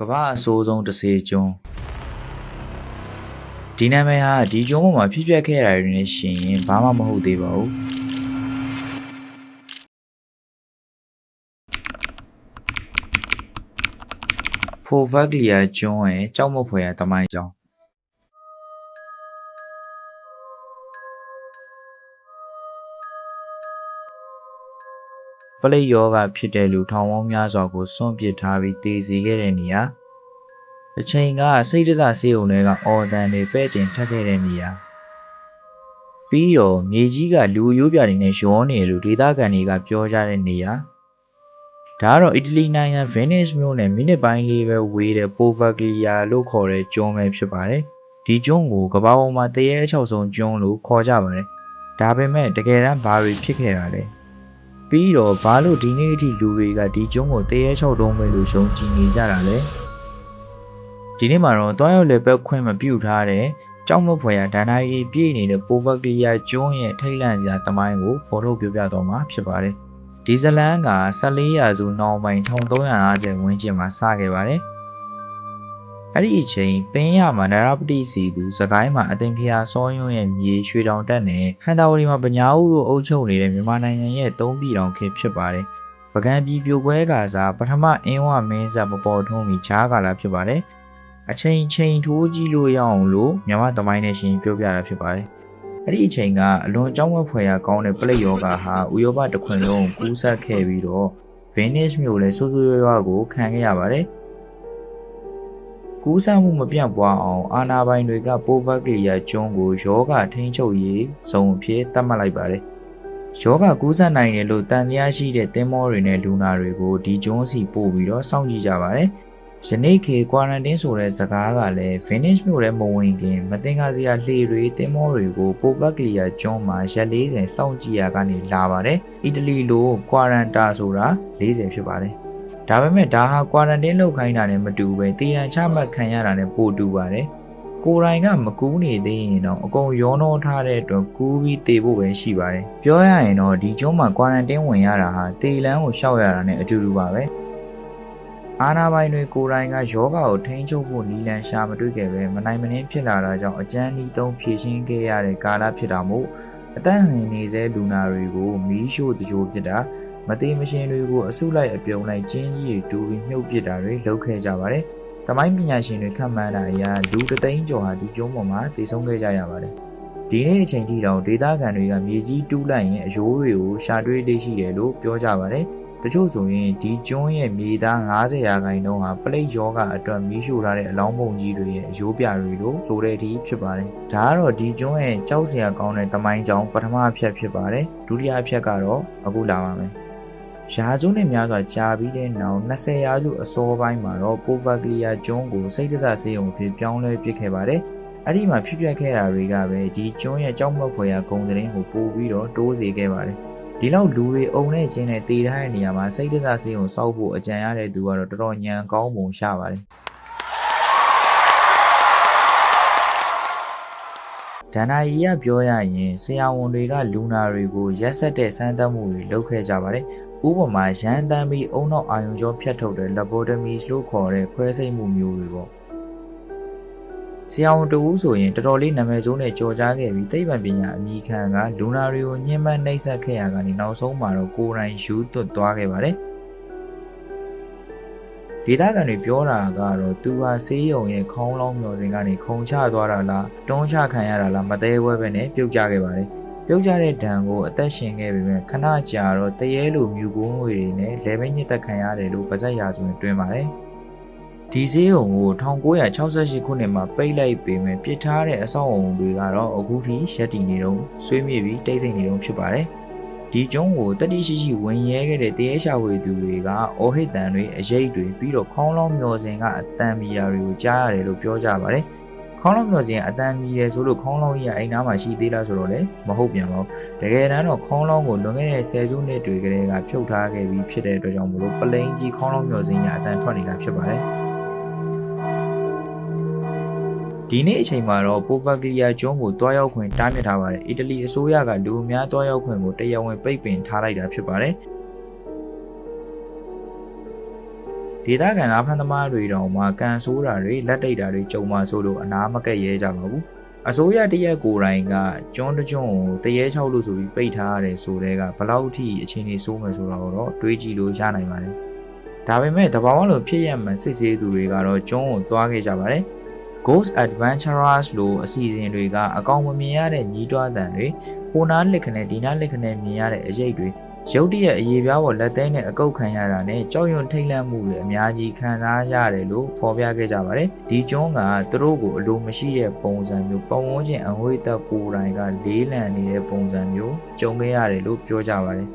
ကမ္ဘာအဆိုးဆုံးတစ်စေကျွန်းဒီနာမည်ဟာဒီကျွန်းပေါ်မှာဖြစ်ပျက်ခဲ့ရတာတွေနဲ့ရှင်ရင်ဘာမှမဟုတ်သေးပါဘူးဖိုဗက်ဂလီယာကျွန်းရဲ့ကြောက်မက်ဖွယ်ရာတမိုင်းကြောင်း လိတ်ယောဂဖြစ်တဲ့လူထောင်ပေါင်းများစွာကိုစွန့်ပစ်ထားပြီးတည်စီခဲ့တဲ့နေရာအချိန်ကစိတ်တစဆေးုံတွေကအော်တန်တွေပဲ့တင်ထက်ခဲ့တဲ့နေရာပြီးတော့မြေကြီးကလူရိုးပြတွေနဲ့ရောနေတယ်လို့ဒေသခံတွေကပြောကြတဲ့နေရာဒါကတော့အီတလီနိုင်ငံဗင်နစ်မြို့နဲ့မိနစ်ပိုင်းလေးပဲဝေးတဲ့ပိုဗဂလီယာလို့ခေါ်တဲ့ကျွန်းပဲဖြစ်ပါတယ်ဒီကျွန်းကိုကမ္ဘာပေါ်မှာတရေအချောက်ဆုံးကျွန်းလို့ခေါ်ကြပါတယ်ဒါပေမဲ့တကယ်တမ်းဘာတွေဖြစ်ခဲ့တာလဲ ပြီးတော့ဘာလို့ဒီနေ့အထိလူတွေကဒီကျုံးကိုတရေချောက်တုံးပဲလို့ရှုံကြည်နေကြတာလဲဒီနေ့မှာတော့တွားရောက်လေဘက်ခွင့်မပြုတ်ထားတဲ့ကြောက်မဖွယ်ရဒန္နာရီပြည့်နေတဲ့ပိုဗက်ကလီယာကျွန်းရဲ့ထိတ်လန့်စရာတမိုင်းကိုဖော်ထုတ်ပြပြတော့မှာဖြစ်ပါတယ်ဒီဇလန်က14ရာစုနောက်ပိုင်း1350ဝန်းကျင်မှာစခဲ့ပါတယ် အဲ့ဒီအချိန်ပင်းရမှာနရပတိစီသူစကိုင်းမှာအသင်္ခရာစောယွန်းရဲ့မြေရွှေတောင်တက်နဲ့ဟန်တာဝတီမှာပညာဦးကိုအုပ်ချုပ်နေတဲ့မြန်မာနိုင်ငံရဲ့သုံးပြည်တောင်ခေတ်ဖြစ်ပါတယ်။ပကံပြည်ပြိုကွဲကစားပထမအင်းဝမင်းဆက်မပေါ်ထွန်းပြီးခြားကာလာဖြစ်ပါတယ်။အချိန်ချိန်ထိုးကြည့်လို့ရအောင်လို့မြန်မာသမိုင်းနဲ့ရှင်ပြောပြတာဖြစ်ပါတယ်။အဲ့ဒီအချိန်ကအလွန်ကြောက်မက်ဖွယ်ရာကောင်းတဲ့ပလိတ်ယောဂါဟာဥရောပတစ်ခွင်လုံးကူးစက်ခဲ့ပြီးတော့ Venice မြို့လည်းဆိုးဆိုးရွားရွားကိုခံခဲ့ရပါတယ်။ ကူးစက်မှုမပြန့်ပွားအောင်အာနာပိုင်တွေကပိုဗက်ကလီယာကျွန်းကိုယောဂထိန်းချုပ်ရေးဇုံအဖြစ်သတ်မှတ်လိုက်ပါတယ်။ယောဂကူးစက်နိုင်တယ်လို့တန်တရားရှိတဲ့သင်္ဘောတွေနဲ့လူနာတွေကိုဒီကျွန်းစီပို့ပြီးတော့စောင့်ကြည့်ကြပါတယ်။ယနေ့ခေကွာရန်တင်းဆိုတဲ့စကားကလည်း Venice မြို့ထဲမဝင်ခင်မတင်ကားစရာလှေတွေသင်္ဘောတွေကိုပိုဗက်ကလီယာကျွန်းမှာရက်40စောင့်ကြည့်ရကနေလာပါတယ်။အီတလီလိုကွာရန်တာဆိုတာ40ဖြစ်ပါတယ်။ ဒါပေမဲ့ဒါဟာကွာရန်တင်းလောက်ခိုင်းတာနဲ့မတူပဲတည်ရန်ချမှတ်ခံရတာနဲ့ပိုတူပါတယ်။ကိုယ်တိုင်ကမကူးနေသေးရင်တော့အကုန်ရောနှောထားတဲ့အတွက်ကူးပြီးတည်ဖို့ပဲရှိပါတယ်။ပြောရရင်တော့ဒီကျွန်းမှာကွာရန်တင်းဝင်ရတာဟာတည်လန်းကိုရှောက်ရတာနဲ့အတူတူပါပဲ။အာနာပိုင်တွေကိုယ်တိုင်ကယောဂကိုထိန်းချုပ်ဖို့နီလန်ရှာမတွေ့ခဲ့ပဲမနိုင်မနှင်းဖြစ်လာတာကြောင့်အကျန်းဤသုံးဖြည့်ရှင်းခဲ့ရတဲ့ကာလဖြစ်တာမို့အသက်ဟန်နေစေလူနာတွေကိုမီးရှို့တကြိုဖြစ်တာ မသေးမရှင်တွေကိုအစုလိုက်အပြုံလိုက်ကျင်းကြီးတွေတူပြီးမြုပ်ပစ်တာတွေလုပ်ခဲ့ကြပါတယ်။တမိုင်းပညာရှင်တွေခန့်မှန်းတာအရလူတသိန်းကျော်ဟာဒီကျုံးပေါ်မှာတည်ဆုံးခဲ့ကြရပါတယ်။ဒီနေ့အချိန်ထိတော့ဒေသခံတွေကမြေကြီးတူးလိုက်ရင်အယိုးတွေကိုရှာတွေ့လေးရှိတယ်လို့ပြောကြပါတယ်။တချို့ဆိုရင်ဒီကျွန်းရဲ့မြေသား90ရာခိုင်နှုန်းဟာပလိတ်ယောဂအတွက်မီးရှို့ထားတဲ့အလောင်းပုံကြီးတွေရဲ့အယိုးပြတွေလို့ဆိုတဲ့အထိဖြစ်ပါတယ်။ဒါကတော့ဒီကျွန်းရဲ့ကြောက်စရာကောင်းတဲ့တမိုင်းကြောင်ပထမအဖြတ်ဖြစ်ပါတယ်။ဒုတိယအဖြတ်ကတော့အခုလာပါမယ်။ ရာစုနဲ့များစွာကြာပြီးတဲ့နောက်20ရာစုအစောပိုင်းမှာတော့ပိုဗာဂလီယာကျွန်းကိုစိတ်တစဆေးရုံအဖြစ်ပြောင်းလဲပစ်ခဲ့ပါတယ်။အဲ့ဒီမှာဖြစ်ပျက်ခဲ့တာတွေကပဲဒီကျွန်းရဲ့ကြောက်မက်ဖွယ်ရာဂုံသတင်းကိုပို့ပြီးတော့တိုးစေခဲ့ပါတယ်။ဒီလောက်လူတွေအုံနဲ့ချင်းနဲ့တည်ထားတဲ့နေရာမှာစိတ်တစဆေးရုံစောက်ဖို့အကြံရတဲ့သူကတော့တော်တော်ညံကောင်းပုံရှာပါတယ်။ဒန္နာရီကပြောရရင်ဆရာဝန်တွေကလူနာတွေကိုရက်ဆက်တဲ့စမ်းသပ်မှုတွေလုပ်ခဲ့ကြပါတယ်။ ဥပမာရန်တမ်းပြီးအုံနောက်အာယုံကြောဖြတ်ထုတ်တဲ့ lobotomies လို့ခေါ်တဲ့ခွဲစိတ်မှုမျိုးတွေပေါ့။ဆရာဝန်တူဆိုရင်တော်တော်လေးနာမည်ဆိုးနဲ့ကြော်ကြားခဲ့ပြီးသိပ္ပံပညာအမိခံကလူနာတွေကိုညှဉ်းပန်းနှိပ်စက်ခဲ့ရကနေနောက်ဆုံးမှာတော့ကိုယ်တိုင်ယူသွတ်သွားခဲ့ပါတယ်။ဒေသခံတွေပြောတာကတော့သူဟာဆေးရုံရဲ့ခေါင်းလောင်းမျော်စင်ကနေခုံချသွားတာလားတွန်းချခံရတာလားမသေးဘဲပဲနဲ့ပြုတ်ကျခဲ့ပါတယ်။ ပြုတ်ကျတဲ့ဒဏ်ကိုအသက်ရှင်ခဲ့ပေမဲ့ခဏကြာတော့တရေလိုမြူကုန်းငွေတွေနဲ့လေဘိညစ်သက်ခံရတယ်လို့ပါဇက်ရာဇဝင်တွင်ပါတယ်။ဒီဈေးုံကို1968ခုနှစ်မှာပိတ်လိုက်ပေမဲ့ပြစ်ထားတဲ့အဆောက်အုံတွေကတော့အခုထိရက်တည်နေတော့ဆွေးမြေ့ပြီးတိတ်ဆိတ်နေတော့ဖြစ်ပါတယ်။ဒီကျုံးကိုတတိရှိရှိဝင်ရဲခဲ့တဲ့တရေရှာဝေသူတွေကအော်ဟစ်တန်တွေအရေးတွေပြီးတော့ခေါင်းလောင်းမျော်စင်ကအတန်မီယာတွေကိုကြားရတယ်လို့ပြောကြပါတယ်။ ခေါင်းလောင်းမျော်စင်အတန်မီရဲဆိုလို့ခေါင်းလောင်းကြီးကအိမ်သားမှာရှိသေးလားဆိုတော့လေမဟုတ်ပြန်ပါဘူး။တကယ်တမ်းတော့ခေါင်းလောင်းကိုလွန်ခဲ့တဲ့ဆယ်စုနှစ်တွေကတည်းကဖြုတ်ထားခဲ့ပြီးဖြစ်တဲ့အတွက်ကြောင့်မလို့ပလိန်ကြီးခေါင်းလောင်းမျော်စင်ကြီးအတန်ထွက်နေတာဖြစ်ပါတယ်။ဒီနေ့အချိန်မှာတော့ပိုဗာဂလီယာကျွန်းကိုတွားရောက်ခွင့်တားမြစ်ထားပါတယ်။အီတလီအစိုးရကလူအများတွားရောက်ခွင့်ကိုတရားဝင်ပိတ်ပင်ထားလိုက်တာဖြစ်ပါတယ်။ ဒေသခံသားဖန်သမားတွေတောင်မှကန်ဆိုးတာတွေလက်တိတ်တာတွေကြုံမှဆိုလို့အနာမကက်ရဲကြပါဘူးအစိုးရတရက်ကိုယ်တိုင်ကကျွန်းတကျွန်းကိုတရေချောက်လို့ဆိုပြီးပိတ်ထားရတယ်ဆိုတဲ့ကဘလောက်ထိအခြေအနေဆိုးမယ်ဆိုတော့တွေးကြည့်လို့ရနိုင်ပါတယ်ဒါပေမဲ့တဘာဝလိုဖြစ်ရမှန်စစ်ဆေးသူတွေကတော့ကျွန်းကိုသွားခဲ့ကြပါတယ် Ghost Adventurers လို့အစီအစဉ်တွေကအကောင်မမြင်ရတဲ့ညီးတွားတန်တွေဟိုနားလက်ခနဲ့ဒီနားလက်ခနဲ့မြင်ရတဲ့အရေးတွေ ရုတ်တရက်အရေးပြားပေါ်လက်သိမ်းနဲ့အကုတ်ခံရတာနဲ့ကြောက်ရွံ့ထိတ်လန့်မှုတွေအများကြီးခံစားရတယ်လို့ဖော်ပြခဲ့ကြပါတယ်ဒီကျွန်းကသူတို့ကိုအလိုမရှိတဲ့ပုံစံမျိုးပုံဝန်းကျင်အငွေ့သက်ကိုယ်တိုင်ကလေးလံနေတဲ့ပုံစံမျိုးကြုံခဲ့ရတယ်လို့ပြောကြပါတယ်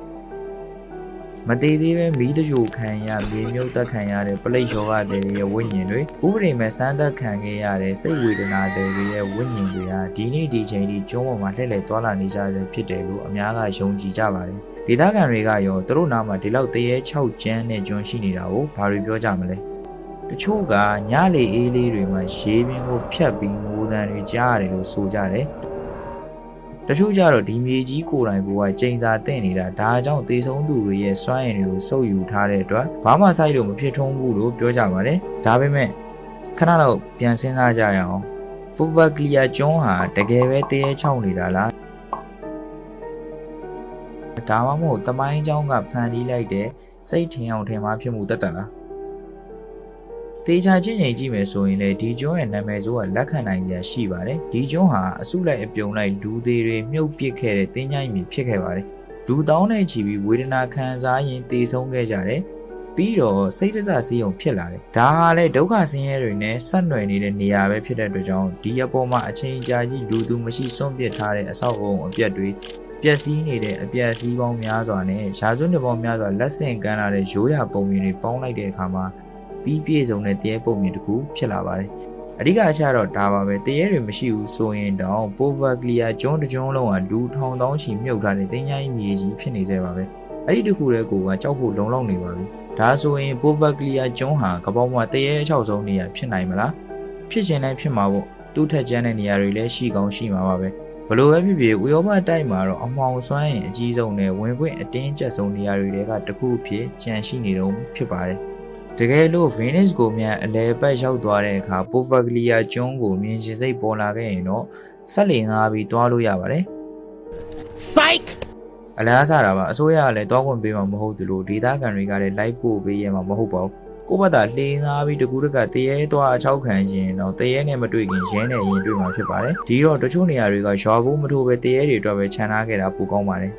မသေးသေးပဲမီးတကြိုခံရမြေမြုပ်တက်ခံရတဲ့ပလိတ်ယောဂတွေရဲ့ဝိညာဉ်တွေဥပဒေမဲ့စမ်းသပ်ခံခဲ့ရတဲ့စိတ်ဝေဒနာတွေရဲ့ဝိညာဉ်တွေဟာဒီနေ့ဒီချိန်ထိကျုံးပေါ်မှာလှည့်လည်သွားလာနေကြဆဲဖြစ်တယ်လို့အများကယုံကြည်ကြပါတယ် ဒေသခံတွေကရောသူတို့နားမှာဒီလောက်တရေ6ကျန်းနဲ့ကျွန်းရှိနေတာကိုဘာတွေပြောကြမလဲတချို့ကညလေအေးလေးတွေမှာရေပင်ကိုဖြတ်ပြီးငိုတန်တွေကြားရတယ်လို့ဆိုကြတယ်တချို့ကြတော့ဒီမြေကြီးကိုယ်တိုင်ကိုယ်ကချိန်စာတင်နေတာဒါကြောင့်သေဆုံးသူတွေရဲ့စွမ်းရည်တွေကိုစုပ်ယူထားတဲ့အတွက်ဘာမှစိုက်လို့မဖြစ်ထုံးဘူးလို့ပြောကြပါတယ်ဒါပေမဲ့ခဏတော့ပြန်စဉ်းစားကြရအောင်ပူပကလီယာကျွန်းဟာတကယ်ပဲတရေချောင်းနေတာလား ဒါမှမဟုတ်တမိုင်းเจ้าကဖန်တီးလိုက်တဲ့စိတ်ထင်အောင်ထင်မှာဖြစ်မှုတတ်တတ်လားတေချာချင်းချင်းကြည့်မယ်ဆိုရင်လေဒီကျွန်းရဲ့နာမည်ဆိုးကလက်ခံနိုင်ရရှိပါတယ်ဒီကျွန်းဟာအစုလိုက်အပြုံလိုက်လူသေးတွေမြုပ်ပစ်ခဲ့တဲ့တင်းကြိုင်းမြေဖြစ်ခဲ့ပါတယ်လူတောင်းနဲ့ချီပြီးဝေဒနာခံစားရင်တေဆုံးခဲ့ကြတယ်ပြီးတော့စိတ်တစစီးုံဖြစ်လာတယ်ဒါဟာလေဒုက္ခဆင်းရဲတွေနဲ့ဆက်နွယ်နေတဲ့နေရာပဲဖြစ်တဲ့အတွက်ကြောင့်ဒီအပေါ်မှာအချိန်ကြာကြီးလူသူမရှိစွန့်ပစ်ထားတဲ့အဆောက်အအုံအပြက်တွေ ပျက်စီးနေတဲ့အပျက်စီးပေါင်းများစွာနဲ့ရာဇဝတ်ပေါင်းများစွာလက်ဆင့်ကမ်းလာတဲ့ရိုးရာပုံမြင်တွေပေါင်းလိုက်တဲ့အခါမှာပြီးပြည့်စုံတဲ့တရေပုံမြင်တစ်ခုဖြစ်လာပါတယ်။အဓိကအချက်တော့ဒါပါပဲတရေတွေမရှိဘူးဆိုရင်တောင်ပိုဗာကလီယာကျွန်းတစ်ကျွန်းလုံးကလူထောင်တောင်းချီမြုပ်ထားတဲ့တင်းချိုင်းမြေကြီးဖြစ်နေစေပါပဲ။အဲ့ဒီတစ်ခုတည်းကိုကကြောက်ဖို့လုံလောက်နေပါပြီ။ဒါဆိုရင်ပိုဗာကလီယာကျွန်းဟာကပောက်မှာတရေအချောက်ဆုံးနေရဖြစ်နိုင်မလား။ဖြစ်ရှင်လည်းဖြစ်မှာပေါ့။တူးထက်ကျန်းတဲ့နေရာတွေလည်းရှိကောင်းရှိမှာပါပဲ။ ဘလို့ပဲဖြစ်ဖြစ်ဥရောပတိုက်မှာတော့အမောင်စွမ်းရင်အကြီးဆုံးနဲ့ဝင်ခွင့်အတင်းကျပ်ဆုံးနေရာတွေတဲကတစ်ခုဖြစ်ကြန့်ရှိနေတော့ဖြစ်ပါတယ်တကယ်လို့ Venus ကိုမြန်အလဲပတ်ရောက်သွားတဲ့အခါ Povaglia ကျွန်းကိုမြင်ရှင်စိတ်ပေါ်လာခဲ့ရင်တော့ဆက်လီငါပြီးတွားလို့ရပါတယ် Psych! အလားစားတာပါအစိုးရကလည်းတွားခွင့်ပေးမှာမဟုတ်သလိုဒေသခံတွေကလည်းလိုက်ပို့ပေးရမှာမဟုတ်ပါဘူး ကိုယ့်ဘက်ကလှေငါပြီးတကူတကတရေသွားအချောက်ခံရင်တော့တရေနဲ့မတွေ့ခင်ရဲနဲ့ရင်တွေ့မှာဖြစ်ပါတယ်ဒီတော့တချို့နေရာတွေကရွာဖို့မထိုးပဲတရေတွေအတွက်ပဲခြံထားခဲ့တာပိုကောင်းပါတယ်